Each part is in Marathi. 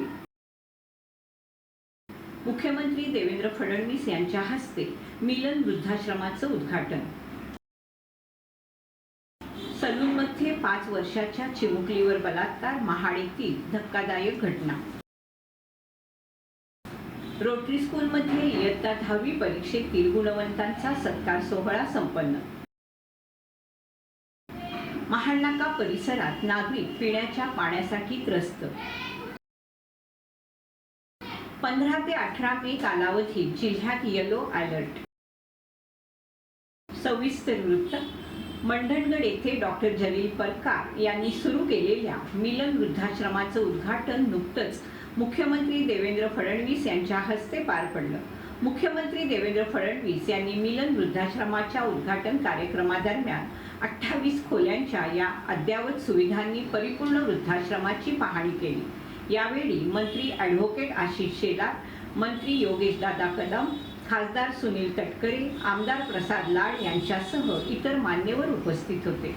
होईल मुख्यमंत्री देवेंद्र फडणवीस यांच्या हस्ते मिलन वृद्धाश्रमाचं उद्घाटन. सलूनमध्ये पाच वर्षाच्या चिमुकलीवर बलात्कार महाड येथील धक्कादायक घटना. रोटरी स्कूलमध्ये इयत्ता दहावी परीक्षेतील गुणवंतांचा सत्कार सोहळा संपन्न. महाडनाका परिसरात नागरिक पिण्याच्या पाण्यासाठी त्रस्त. पंधरा ते अठरा मे कालावधीत जिल्ह्यात येलो अलर्ट सविस्तर वृत्त. मंडणगड येथे डॉक्टर जलील परकार यांनी सुरू केलेल्या मिलन वृद्धाश्रमाचं उद्घाटन नुकतंच मुख्यमंत्री देवेंद्र फडणवीस यांच्या हस्ते पार पडलं. मुख्यमंत्री देवेंद्र फडणवीस यांनी मिलन वृद्धाश्रमाच्या उद्घाटन कार्यक्रमादरम्यान अठ्ठावीस खोल्यांच्या या अद्ययावत सुविधांनी परिपूर्ण वृद्धाश्रमाची पाहणी केली. यावेळी मंत्री ॲडव्होकेट आशिष शेलार मंत्री योगेश दादा कदम खासदार सुनील तटकरे आमदार प्रसाद लाड यांच्यासह इतर मान्यवर उपस्थित होते.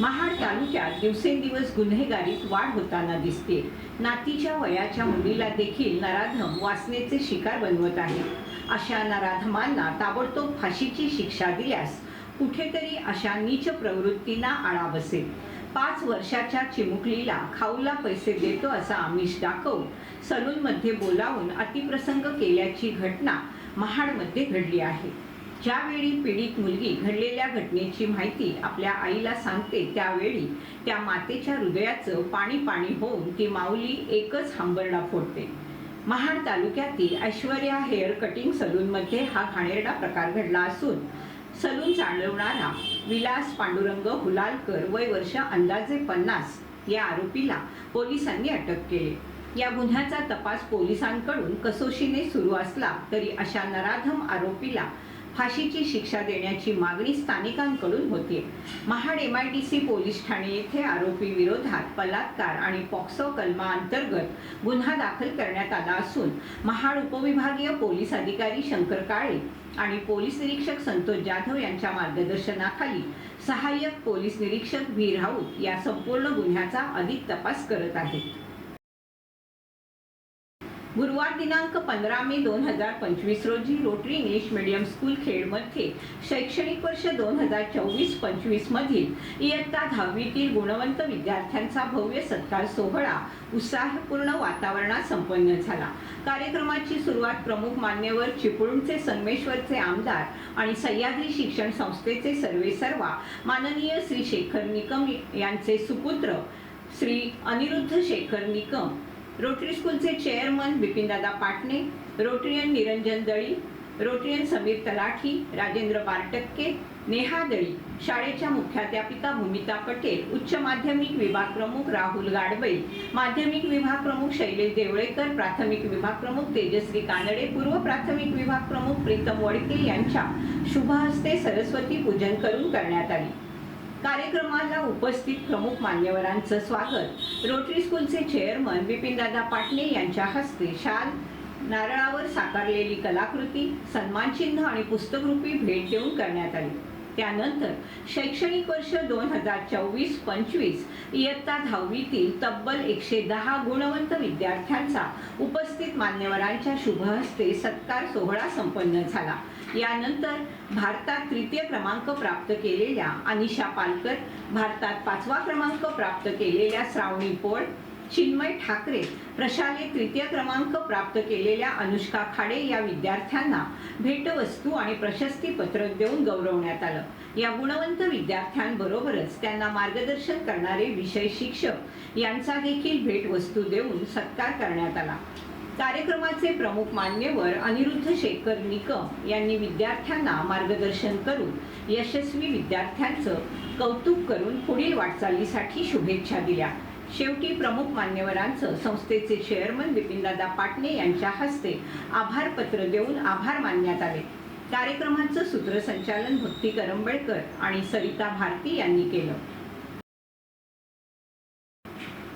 महाड तालुक्यात दिवसेंदिवस गुन्हेगारीत वाढ होताना दिसते. नातीच्या वयाच्या मुलीला देखील नराधम वासनेचे शिकार बनवत आहे. अशा नराधमांना ताबडतोब फाशीची शिक्षा दिल्यास कुठेतरी अशा नीच प्रवृत्तींना आळा बसेल. पाच वर्षाच्या चिमुकलीला खाऊला पैसे देतो असा आमिष दाखवून सलूनमध्ये बोलावून अतिप्रसंग केल्याची घटना महाडमध्ये घडली आहे. ज्यावेळी पीडित मुलगी घडलेल्या घटनेची माहिती आपल्या आईला सांगते त्यावेळी त्या मातेच्या हृदयाचं पाणी पाणी होऊन ती माऊली एकच हांबरडा फोडते. महाड तालुक्यातील ऐश्वर्या हेअर कटिंग सलूनमध्ये हा घाणेरडा प्रकार घडला असून सलून चालवणारा विलास पांडुरंग हुलालकर वय वर्ष अंदाजे पन्नास या आरोपीला पोलिसांनी अटक केली. या गुन्ह्याचा तपास पोलिसांकडून कसोशीने सुरू असला तरी अशा नराधम आरोपीला फाशीची शिक्षा देण्याची मागणी स्थानिकांकडून होते Mahad M I D C police Thane येथे आरोपी विरोधात बलात्कार आणि पॉक्सो कलमा अंतर्गत गुन्हा दाखल करण्यात आला असून महाड उपविभागीय पोलीस अधिकारी शंकर काळे आणि पोलीस निरीक्षक संतोष जाधव यांच्या मार्गदर्शनाखाली सहाय्यक पोलीस निरीक्षक व्ही राऊत या संपूर्ण गुन्ह्याचा अधिक तपास करत आहेत. गुरुवार दिनांक पंधरा मे दोन हजार पंचवीस रोजी रोटरी इंग्लिश मीडियम स्कूल खेडमध्ये शैक्षणिक वर्ष दोन हजार चोवीस पंचवीस मधील इयत्ता दहावीतील गुणवंत विद्यार्थ्यांचा भव्य सत्कार सोहळा उत्साहपूर्ण वातावरणात संपन्न झाला. कार्यक्रमाची सुरुवात प्रमुख मान्यवर चिपळूणचे संगमेश्वरचे आमदार आणि सह्याद्री शिक्षण संस्थेचे सर्वेसर्वा माननीय श्री शेखर निकम यांचे सुपुत्र श्री अनिरुद्ध शेखर निकम रोटरी स्कूलचे चेअरमन बिपिनदादा पाटणे रोटरियन निरंजन दळी रोटरियन समीर तलाठी राजेंद्र बारटक्के नेहा दळी शाळेच्या मुख्याध्यापिका भूमिता पटेल उच्च माध्यमिक विभाग प्रमुख राहुल गाडबई माध्यमिक विभाग प्रमुख शैलेश देवळेकर प्राथमिक विभाग प्रमुख तेजस्वी कानडे पूर्व प्राथमिक विभाग प्रमुख प्रीतम वडके यांच्या शुभ हस्ते सरस्वती पूजन करून करण्यात आली. कार्यक्रमाला उपस्थित प्रमुख मान्यवरांचं स्वागत. रोटरी स्कूलचे चेअरमन बिपिनदादा पाटणे यांच्या हस्ते शाल नारळावर साकारलेली कलाकृती सन्मानचिन्ह आणि पुस्तकरूपी भेट देऊन करण्यात आली. त्यानंतर शैक्षणिक वर्ष दोन हजार चोवीस पंचवीस इयत्ता दहावीतील तब्बल एकशे दहा गुणवंत विद्यार्थ्यांचा उपस्थित मान्यवरांच्या शुभ हस्ते सत्कार सोहळा संपन्न झाला. यानंतर भारतात तृतीय क्रमांक प्राप्त केलेल्या अनिशा पालकर भारतात पाचवा क्रमांक प्राप्त केलेल्या श्रावणी पोळ चिन्मय ठाकरे प्रशाले तृतीय क्रमांक प्राप्त केलेल्या अनुष्का खाडे या विद्यार्थ्यांना भेटवस्तू आणि प्रशस्तीपत्र देऊन गौरवण्यात आलं. या गुणवंत विद्यार्थ्यांबरोबरच त्यांना मार्गदर्शन करणारे विषय शिक्षक यांचा देखील भेटवस्तू देऊन सत्कार करण्यात आला. कार्यक्रमाचे प्रमुख मान्यवर अनिरुद्ध शेखर निकम यांनी विद्यार्थ्यांना मार्गदर्शन करून यशस्वी विद्यार्थ्यांचं कौतुक करून पुढील वाटचालीसाठी शुभेच्छा दिल्या. शेवटी प्रमुख मान्यवरांचं संस्थेचे चेअरमन बिपिनदादा पाटणे यांच्या हस्ते आभारपत्र देऊन आभार मानण्यात आले. कार्यक्रमाचं सूत्रसंचालन भक्ती करंबेळकर आणि सरिता भारती यांनी केलं.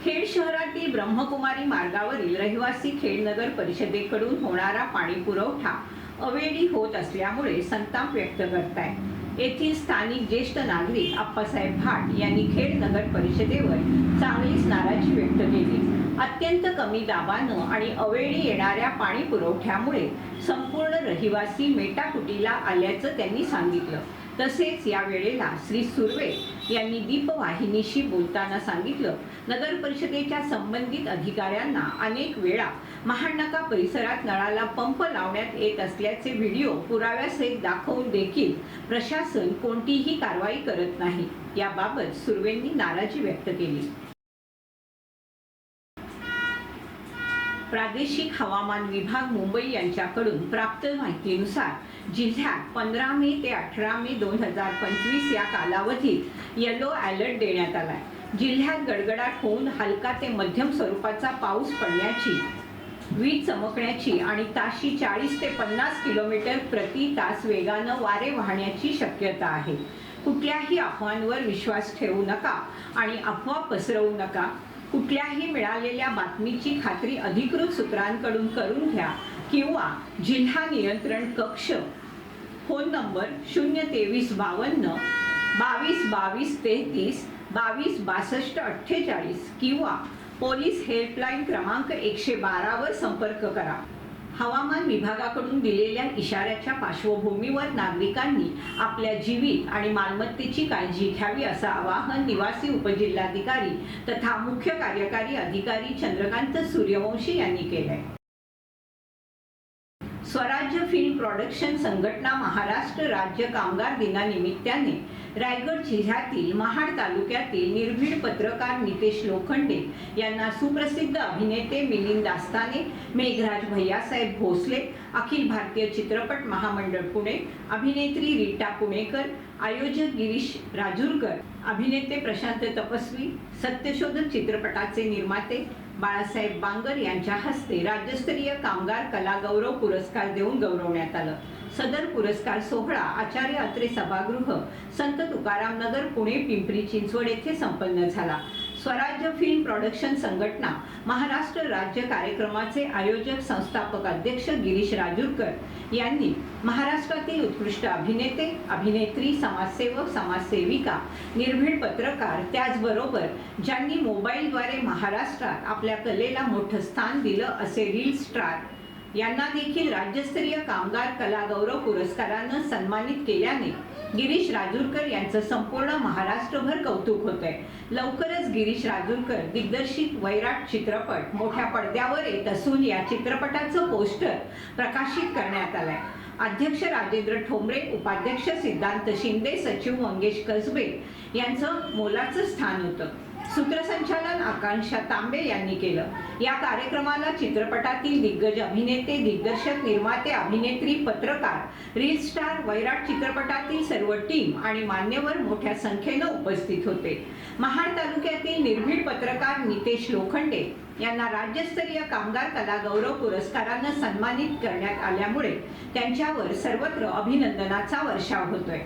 खेड शहरातील ब्रह्मकुमारी मार्गावरील रहिवासी खेडनगर परिषदेकडून होणारा पाणी पुरवठा अवेळी होत असल्यामुळे संताप व्यक्त करताय येथील स्थानिक ज्येष्ठ नागरिक आप्पासाहेब भाट यांनी खेड नगर परिषदेवर चांगलीच नाराजी व्यक्त केली. अत्यंत कमी दाबानं आणि अवेळी येणाऱ्या पाणी पुरवठ्यामुळे संपूर्ण रहिवासी मेटाकुटीला आल्याचं त्यांनी सांगितलं. तसेच या वेळेला श्री सुर्वे यांनी दीपवाहिनीशी बोलताना सांगितलं नगर परिषदेच्या संबंधित अधिकाऱ्यांना अनेक वेळा महानका परिसरात नळाला पंप लावण्यात येत असल्याचे व्हिडिओ पुराव्यासहित दाखवून देखील प्रशासन कोणतीही कारवाई करत नाही. याबाबत सुर्वेंनी नाराजी व्यक्त केली. प्रादेशिक हवामान विभाग मुंबई यांच्याकडून प्राप्त माहितीनुसार जिल्ह्यात पंधरा मे ते अठरा मे दोन हजार पंचवीस या कालावधीत येलो अलर्ट देण्यात आलाय. जिल्ह्यात गडगडाट होऊन हलका ते मध्यम स्वरूपाचा पाऊस पडण्याची वीज चमकण्याची आणि ताशी चाळीस ते पन्नास किलोमीटर प्रति तास वेगानं वारे वाहण्याची शक्यता आहे. कुठल्याही अफवांवर विश्वास ठेवू नका आणि अफवा पसरवू नका. कुठल्याही मिळालेल्या बातमीची खात्री अधिकृत सूत्रांकडून करून घ्या किंवा जिल्हा नियंत्रण कक्ष फोन नंबर शून्य तेवीस बावन्न बावीस बावीस तेहतीस बावीस बासष्ट अठ्ठेचाळीस किंवा पोलीस हेल्पलाईन क्रमांक एकशे बारावर संपर्क करा. हवामान विभागाकडून दिलेल्या इशाऱ्याच्या पार्श्वभूमीवर नागरिकांनी आपल्या जीवित आणि मालमत्तेची काळजी घ्यावी असं आवाहन निवासी उपजिल्हाधिकारी तथा मुख्य कार्यकारी अधिकारी चंद्रकांत सूर्यवंशी यांनी केलंय. स्वराज्य फिल्म प्रोडक्शन संघटना महाराष्ट्र राज्य कामगार दिनानिमित्ताने रायगड जिल्ह्यातील महाड तालुक्यातील निर्भीड पत्रकार नितेश लोखंडे यांना सुप्रसिद्ध अभिनेते मिलिंद दास्ताने मेघराज भैयासाहेब भोसले अखिल भारतीय चित्रपट महामंडळ पुणे अभिनेत्री रीटा पुणेकर आयोजक गिरीश राजूरकर अभिनेते प्रशांत तपस्वी सत्यशोधक चित्रपटाचे निर्माते बाळासाहेब बांगर यांच्या हस्ते राज्यस्तरीय कामगार कला गौरव पुरस्कार देऊन गौरवण्यात आलं. सदर पुरस्कार सोहळा आचार्य अत्रे सभागृह संत तुकाराम नगर पुणे पिंपरी चिंचवड येथे संपन्न झाला. स्वराज्य फिल्म प्रोडक्शन संघटना महाराष्ट्र राज्य कार्यक्रमाचे आयोजक संस्थापक अध्यक्ष गिरीश राजूरकर यांनी महाराष्ट्रातील उत्कृष्ट अभिनेते अभिनेत्री समाजसेवक समाजसेविका निर्भीड पत्रकार त्याचबरोबर ज्यांनी मोबाईलद्वारे महाराष्ट्रात आपल्या कलेला मोठं स्थान दिलं असे रील स्टार यांना देखील राज्यस्तरीय कामगार कला गौरव पुरस्कारानं सन्मानित केल्याने गिरीश राजूरकर यांचं संपूर्ण महाराष्ट्रभर कौतुक होत आहे लवकरच गिरीश राजूरकर दिग्दर्शित वैराट चित्रपट मोठ्या पडद्यावर येत असून या चित्रपटाचं पोस्टर प्रकाशित करण्यात आलंय. अध्यक्ष राजेंद्र ठोंबरे उपाध्यक्ष सिद्धांत शिंदे सचिव मंगेश कसबे यांचं मोलाचं स्थान होतं. सूत्रसंचालन आकांक्षा तांबे यांनी केलं. या कार्यक्रमाला चित्रपटातील दिग्गज अभिनेते दिग्दर्शक निर्माते अभिनेत्री पत्रकार रील स्टार वैराट चित्रपटातील सर्व टीम आणि मान्यवर मोठ्या संख्येनं उपस्थित होते. महाड तालुक्यातील निर्भीड पत्रकार नितेश लोखंडे यांना राज्यस्तरीय कामगार कला गौरव पुरस्कारानं सन्मानित करण्यात आल्यामुळे त्यांच्यावर सर्वत्र अभिनंदनाचा वर्षाव होतोय.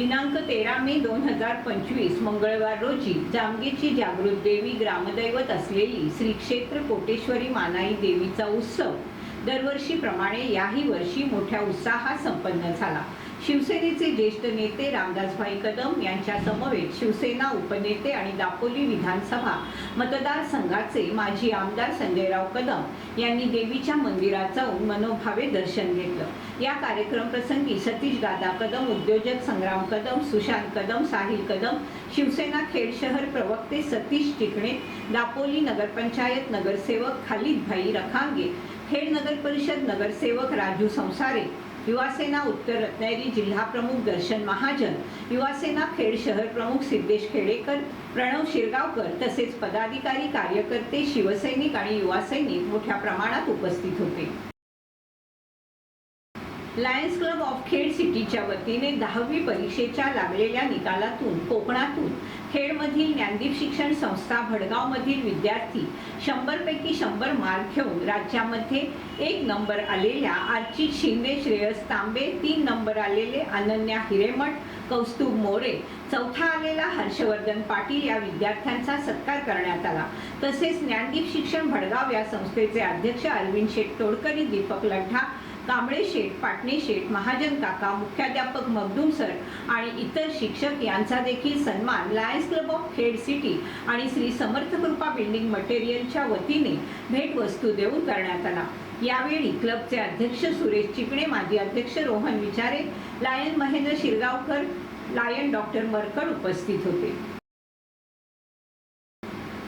दिनांक तेरा मे दोन हजार पंचवीस मंगळवार रोजी जामगेची जागृत देवी ग्रामदैवत असलेली श्री क्षेत्र कोटेश्वरी मानाई देवीचा उत्सव दरवर्षीप्रमाणे याही वर्षी मोठ्या उत्साहात संपन्न झाला. शिवसेनेचे ज्येष्ठ नेते रामदासभाई कदम यांच्या समवेत शिवसेना उपनेते आणि दापोली विधानसभा मतदारसंघाचे माजी आमदार संजयराव कदम यांनी देवीच्या मंदिरात जाऊन मनोभावे दर्शन घेतलं. या कार्यक्रम प्रसंगी सतीश दादा कदम उद्योजक संग्राम कदम सुशांत कदम साहिल कदम शिवसेना खेड शहर प्रवक्ते सतीश टिकणे दापोली नगरपंचायत नगरसेवक खालिदभाई रखांगे खेड नगर परिषद नगरसेवक राजू संसारे युवासेना उत्तर रत्नागिरी जिल्हा प्रमुख दर्शन महाजन युवासेना खेड शहर प्रमुख सिद्धेश खेडेकर प्रणव शिरगावकर तसेच पदाधिकारी कार्यकर्ते शिवसैनिक आणि युवासैनिक मोठ्या प्रमाणात उपस्थित होते. लायन्स क्लब ऑफ खेड सिटीच्या वतीने दहावी परीक्षेच्या लागलेल्या निकालातून कोकणातून खेडमधील ज्ञानदीप शिक्षण संस्था भडगावमधील विद्यार्थी शंभरपैकी शंभर मार्क घेऊन राज्यामध्ये एक नंबर आलेल्या अर्चित शिंदे श्रेयस तांबे तीन नंबर आलेले अनन्या हिरेमठ कौस्तुभ मोरे चौथा आलेला हर्षवर्धन पाटील या विद्यार्थ्यांचा सत्कार करण्यात आला. तसेच ज्ञानदीप शिक्षण भडगाव या संस्थेचे अध्यक्ष अरविंद शेठ तोडकरी दीपक लठ्ठा कांबळे शेठ पाटणे शेठ महाजन काका मुख्याध्यापक मगदूम सर आणि इतर शिक्षक यांचा देखील सन्मान Lions Club of Khed city आणि श्री समर्थ कृपा बिल्डिंग मटेरियलच्या वतीने भेटवस्तू देऊन करण्यात आला. यावेळी क्लबचे अध्यक्ष सुरेश चिकणे माजी अध्यक्ष Rohan Vichare lion Mahendra Shirgaonkar lion doctor Markad उपस्थित होते.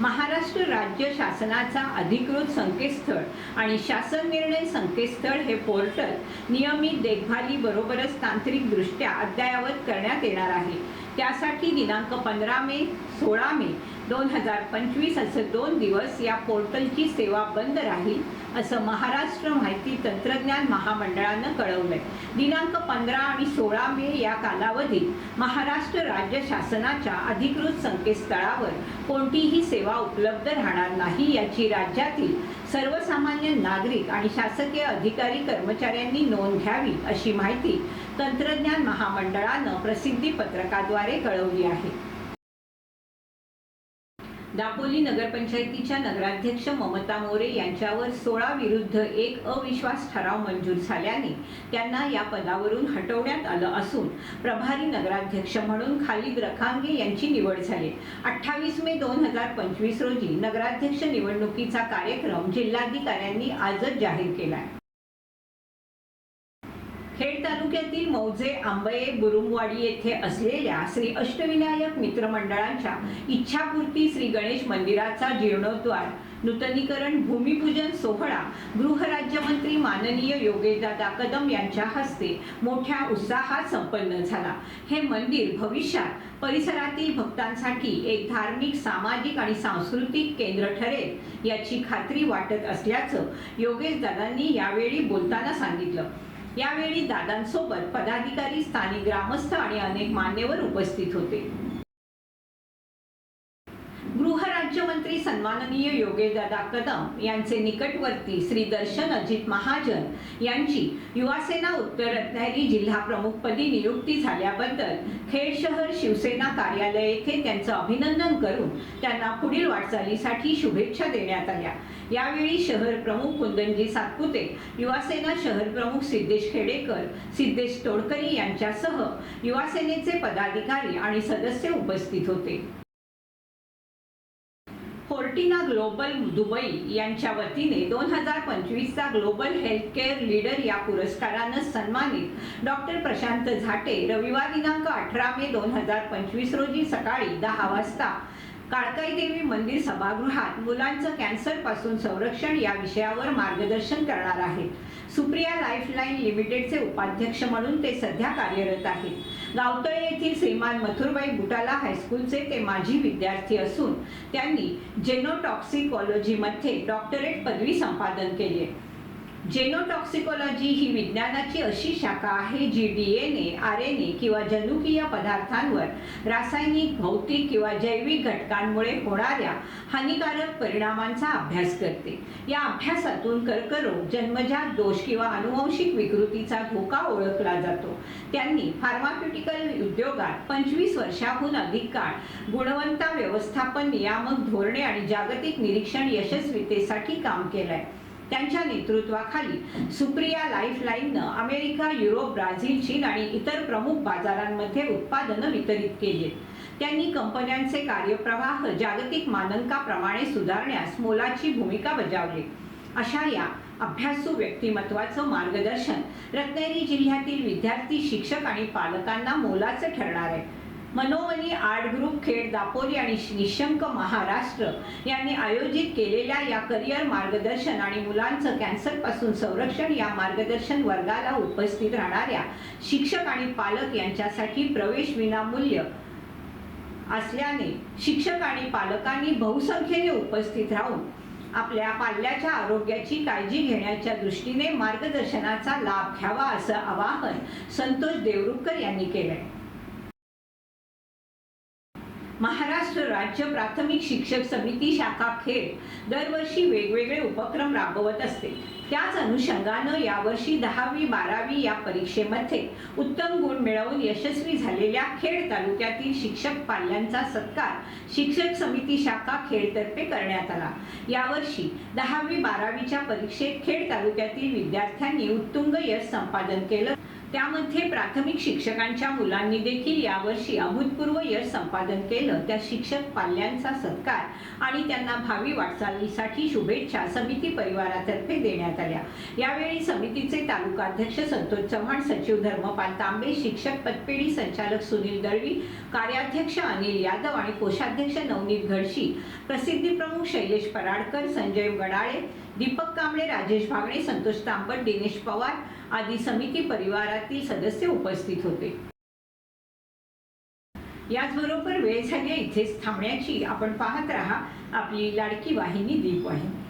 महाराष्ट्र राज्य शासनाचा अधिकृत संकेतस्थळ आणि शासन निर्णय संकेतस्थळ हे पोर्टल नियमित देखभाली बरोबरच तांत्रिकदृष्ट्या अद्ययावत करण्यात येणार आहे. त्यासाठी दिनांक पंधरा मे सोळा मे दोन हजार पंचवीस असे दोन दिवस या पोर्टलची सेवा बंद राहील असं महाराष्ट्र माहिती तंत्रज्ञान महामंडळानं कळवलंय. दिनांक पंधरा आणि सोळा मे या कालावधीत महाराष्ट्र राज्य शासनाच्या अधिकृत संकेतस्थळावर कोणतीही सेवा उपलब्ध राहणार नाही याची राज्यातील सर्वसामान्य नागरिक आणि शासकीय अधिकारी कर्मचाऱ्यांनी नोंद घ्यावी अशी माहिती तंत्रज्ञान महामंडळानं प्रसिद्धी पत्रकाद्वारे कळवली आहे. दापोली नगरपंचायतीच्या नगराध्यक्ष ममता मोरे यांच्यावर सोळा विरुद्ध एक अविश्वास ठराव मंजूर झाल्याने त्यांना या पदावरून हटवण्यात आलं असून प्रभारी नगराध्यक्ष म्हणून खालिद रखांगे यांची निवड झाली. अठ्ठावीस मे दोन हजार पंचवीस रोजी नगराध्यक्ष निवडणुकीचा कार्यक्रम जिल्हाधिकाऱ्यांनी आजच जाहीर केला आहे तालुक्यातील मौजे आंबये बुरुमवाडी येथे असलेल्या श्री अष्टविनायक मित्रमंडळांच्या इच्छापूर्ती श्री गणेश मंदिराचा जीर्णोद्धार नूतनीकरण भूमिपूजन सोहळा गृहराज्यमंत्री माननीय योगेशदादा कदम यांच्या हस्ते मोठ्या उत्साहात संपन्न झाला. हे मंदिर भविष्यात परिसरातील भक्तांसाठी एक धार्मिक सामाजिक आणि सांस्कृतिक केंद्र ठरेल याची खात्री वाटत असल्याचं योगेशदादांनी यावेळी बोलताना सांगितलं. यावेळी दादांसोबत पदाधिकारी स्थानिक ग्रामस्थ आणि अनेक मान्यवर उपस्थित होते गृहराज्यमंत्री सन्माननीय योगेशदादा कदम यांचे निकटवर्ती श्री दर्शन अजित महाजन यांची युवासेना उत्तर रत्नागिरी जिल्हा प्रमुखपदी नियुक्ती झाल्याबद्दल खेड शहर शिवसेना कार्यालय येथे त्यांचं अभिनंदन करून त्यांना पुढील वाटचालीसाठी शुभेच्छा देण्यात आल्या. यावेळी शहर प्रमुख कुंदनजी सातपुते युवासेना शहर प्रमुख सिद्धेश खेडेकर सिद्धेश तोडकरी यांच्यासह युवासेनेचे पदाधिकारी आणि सदस्य उपस्थित होते. फोर्टिना ग्लोबल दुबई यांच्या वतीने दोन हजार पंचवीसचा ग्लोबल हेल्थकेअर लीडर या पुरस्कारानं सन्मानित डॉक्टर प्रशांत झाटे रविवार दिनांक अठरा मे दोन हजार पंचवीस रोजी सकाळी दहा वाजता. काळकाई देवी मंदिर सभागृहात मुलांचं कॅन्सरपासून संरक्षण या विषयावर मार्गदर्शन करणार आहेत. सुप्रिया लाईफलाईन लिमिटेडचे उपाध्यक्ष म्हणून ते सध्या कार्यरत आहेत. गावतळे येथील श्रीमान मथुरबाई बुटाला हायस्कूलचे ते माजी विद्यार्थी असून त्यांनी जेनोटॉक्सिकॉलॉजीमध्ये डॉक्टरेट पदवी संपादन केली. आहे जेनोटॉक्सिकोलॉजी ही विज्ञानाची अशी शाखा आहे जी D N A R N A किंवा जनुकीय पदार्थांवर रासायनिक भौतिक किंवा जैविक घटकांमुळे होणाऱ्या हानिकारक परिणामांचा अभ्यास करते. या अभ्यासातून कर्करोग जन्मजात दोष किंवा अनुवंशिक विकृतीचा धोका ओळखला जातो. त्यांनी फार्माक्युटिकल उद्योगात पंचवीस वर्षाहून अधिक काळ गुणवत्ता व्यवस्थापन नियामक धोरणे आणि जागतिक निरीक्षण यशस्वीतेसाठी काम केलंय. त्यांच्या नेतृत्वाखाली सुप्रिया लाईफलाईननं अमेरिका युरोप ब्राझील चीन आणि इतर प्रमुख बाजारांमध्ये उत्पादनं वितरित केली. त्यांनी कंपन्यांचे कार्यप्रवाह जागतिक मानकाप्रमाणे सुधारण्यास मोलाची भूमिका बजावली. अशा या अभ्यासू व्यक्तिमत्वाचं मार्गदर्शन रत्नागिरी जिल्ह्यातील विद्यार्थी शिक्षक आणि पालकांना मोलाचं ठरणार आहे. मनोमनी आर्ट ग्रुप खेड दापोली आणि निशंक महाराष्ट्र यांनी आयोजित केलेल्या या करिअर मार्गदर्शन आणि मुलांचं कॅन्सरपासून संरक्षण या मार्गदर्शन वर्गाला उपस्थित राहणाऱ्या शिक्षक आणि पालक यांच्यासाठी प्रवेश विनामूल्य असल्याने शिक्षक आणि पालकांनी बहुसंख्येने उपस्थित राहून आपल्या पाल्याच्या आरोग्याची काळजी घेण्याच्या दृष्टीने मार्गदर्शनाचा लाभ घ्यावा असं आवाहन संतोष देवरुखकर यांनी केलंय. महाराष्ट्र राज्य प्राथमिक शिक्षक समिती शाखा खेड दरवर्षी वेगवेगळे उपक्रम राबवत असते. त्याच अनुषंगानं यावर्षी दहावी बारावी या परीक्षेमध्ये उत्तम गुण मिळवून यशस्वी झालेल्या खेड तालुक्यातील शिक्षक पाल्यांचा सत्कार शिक्षक समिती शाखा खेडतर्फे करण्यात आला. यावर्षी दहावी बारावीच्या परीक्षेत खेड तालुक्यातील विद्यार्थ्यांनी उत्तुंग यश संपादन केलं. त्यामध्ये प्राथमिक शिक्षकांच्या मुलांनी देखील यावर्षी अभूतपूर्व यश संपादन केलं. त्या शिक्षक पाल्यांचा सत्कार आणि त्यांना भावी वाटचालीसाठी शुभेच्छा समिती परिवारातर्फे देण्यात आल्या. यावेळी समितीचे तालुकाध्यक्ष संतोष चव्हाण सचिव धर्मपाल तांबे शिक्षक पतपेढी संचालक सुनील दळवी कार्याध्यक्ष अनिल यादव आणि कोषाध्यक्ष नवनीत घडशी प्रसिद्धी प्रमुख शैलेश पराडकर संजय गडाळे दीपक कांबळे राजेश भागणे संतोष तांबट दिनेश पवार आदी समिती परिवारातील सदस्य उपस्थित होते. याचबरोबर वेळ झाली इथेच थांबण्याची आपण पाहत राहा आपली लाडकी वाहिनी दीप वाहिनी